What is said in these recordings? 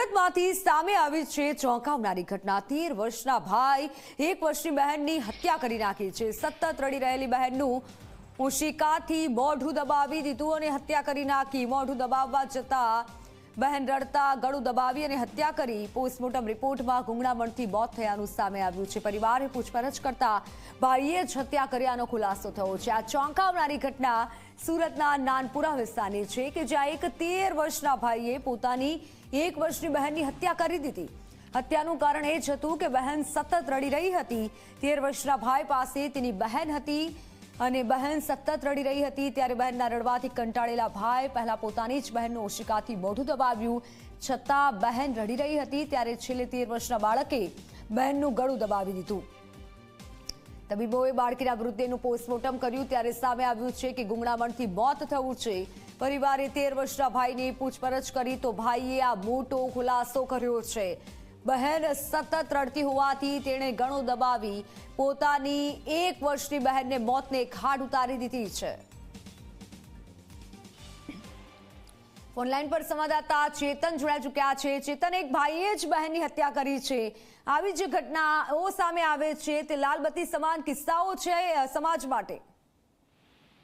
સુરતમાંથી સામે આવી છે ચોંકાવનારી ઘટના. તેર વર્ષના ભાઈ, એક વર્ષની બહેનની હત્યા કરી નાખી છે. સતત રડી રહેલી બહેનનું ઉશિકાથી મોઢું દબાવી દીધું અને હત્યા કરી નાખી. મોઢું દબાવવા જતા બહેન રડતા, ગળું દબાવી અને હત્યા કરી પોસ્ટમોર્ટમ રિપોર્ટમાં ગુંગળામણથી મોત થયાનું સામે આવ્યું છે. પરિવારે પૂછપરછ કરતા ભાઈએ જ હત્યા કર્યાનો ખુલાસો થયો છે. આ ચોંકાવનારી ઘટના સુરતના નાનપુરા વિસ્તારની છે કે જ્યાં એક તેર વર્ષના ભાઈએ પોતાની એક વર્ષની બહેનની હત્યા કરી દીધી. હત્યાનું કારણ એ જ હતું કે બહેન સતત રડી રહી હતી. તેર વર્ષના ભાઈ પાસે તેની બહેન હતી. અને બહેન સતત રડી રહી હતી ત્યારે બહેનના રડવાથી કંટાળેલા ભાઈ પહેલા પોતાની જ બહેનનું ઓશિકાથી મોઢું દબાવ્યું. છતાં બહેન રડી રહી હતી ત્યારે છેલ્લે તેર વર્ષના બાળકે બહેનનું ગળું દબાવી દીધું. તબીબોએ બાળકીના મૃતદેહનું પોસ્ટમોર્ટમ કર્યું ત્યારે સામે આવ્યું છે કે ગુંગળામણથી મોત થયું છે. પરિવારે તેર વર્ષના ભાઈને પૂછપરછ કરી તો ભાઈએ આ મોટો ખુલાસો કર્યો છે. બહેન સતત રડતી હોવાથી તેણે ગણું દબાવી પોતાની એક વર્ષની બહેનને મોતને ઘાટ ઉતારી દીધી છે. ઓનલાઈન પર સંવાદદાતા ચેતન જોડાઈ ચૂક્યા છે. ચેતન, એક ભાઈએ જ બહેનની હત્યા કરી છે. આવી જે ઘટનાઓ સામે આવે છે. તે લાલબત્તી સમાન કિસ્સાઓ છે સમાજ માટે.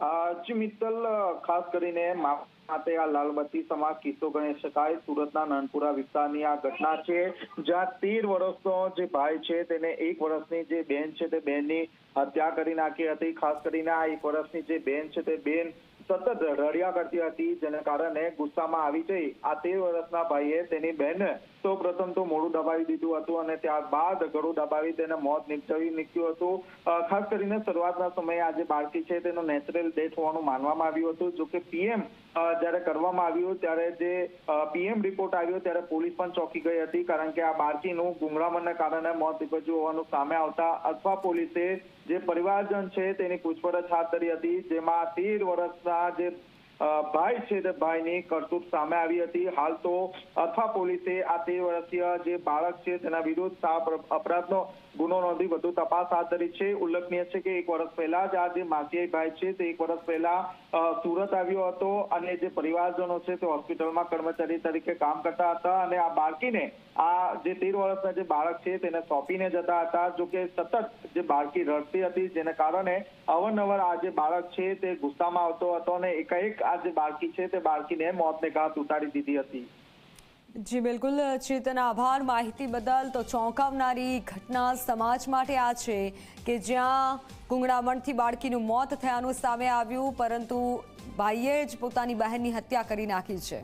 જી મિત્તલ ખાસ કરીને માટે આ લાલબત્તી સમાજ કિસ્સો ગણી શકાય. સુરતના નાનપુરા વિસ્તારની આ ઘટના છે, જ્યાં તેર વર્ષનો જે ભાઈ છે, તેને એક વર્ષની જે બેન છે, તે બેનની હત્યા કરી નાખી હતી. ખાસ કરીને આ એક વર્ષની જે બેન છે, તે બેન સતત રડ્યા કરતી હતી, જેને કારણે ગુસ્સામાં આવી જઈ આ તેર વર્ષના ભાઈએ તેની બેન સૌ પ્રથમ તો મોડું દબાવી દીધું હતું અને ત્યારબાદ ગળું દબાવી તેને મોત નીપજાવી નીકળ્યું હતું. ખાસ કરીને શરૂઆતના સમયે આ બાળકી છે તેનો નેચરલ ડેથ હોવાનું માનવામાં આવ્યું હતું. જો કે પીએમ જ્યારે કરવામાં આવ્યું ત્યારે જે પીએમ રિપોર્ટ આવ્યો ત્યારે પોલીસ પણ ચોંકી ગઈ હતી કારણ કે આ બાળકીનું ગુંગળામણને કારણે મોત નીપજ્યું હોવાનું સામે આવતા અથવા પોલીસે જે પરિવારજન છે તેની પૂછપરછ હાથ ધરી હતી, જેમાં તેર વર્ષના જે અ, ભાઈ છે ભાઈની કરતૂત સામે આવી હતી. હાલ તો અથવા પોલીસે આ તેર વર્ષીય જે બાળક છે તેના વિરુદ્ધ અપરાધનો ગુનો નોંધી વધુ તપાસ હાથ ધરી છે. ઉલ્લેખનીય છે કે એક વર્ષ પહેલા જ આ જે માસિયાઈ ભાઈ છે તે એક વર્ષ પહેલા સુરત આવ્યો હતો અને જે પરિવારજનો છે તે હોસ્પિટલમાં કર્મચારી તરીકે કામ કરતા હતા અને આ બાળકીને, આ જે તેર વર્ષના જે બાળક છે તેને સોંપીને જતા હતા. જો કે સતત જે બાળકી રડતી હતી, જેને કારણે અવારનવાર આ જે બાળક છે તે ગુસ્સામાં આવતો હતો અને એકાએક આ જે બાળકી છે તે બાળકીને મોતને ઘાત ઉતારી દીધી હતી જી, બિલકુલ, ચેતન, આભાર. માહિતી બદલ તો ચોંકાવનારી ઘટના સમાજ માટે આ છે કે જ્યાં ગુંગળામણથી બાળકીનું મોત થયાનું સામે આવ્યું, પરંતુ ભાઈએ જ પોતાની બહેનની હત્યા કરી નાખી છે.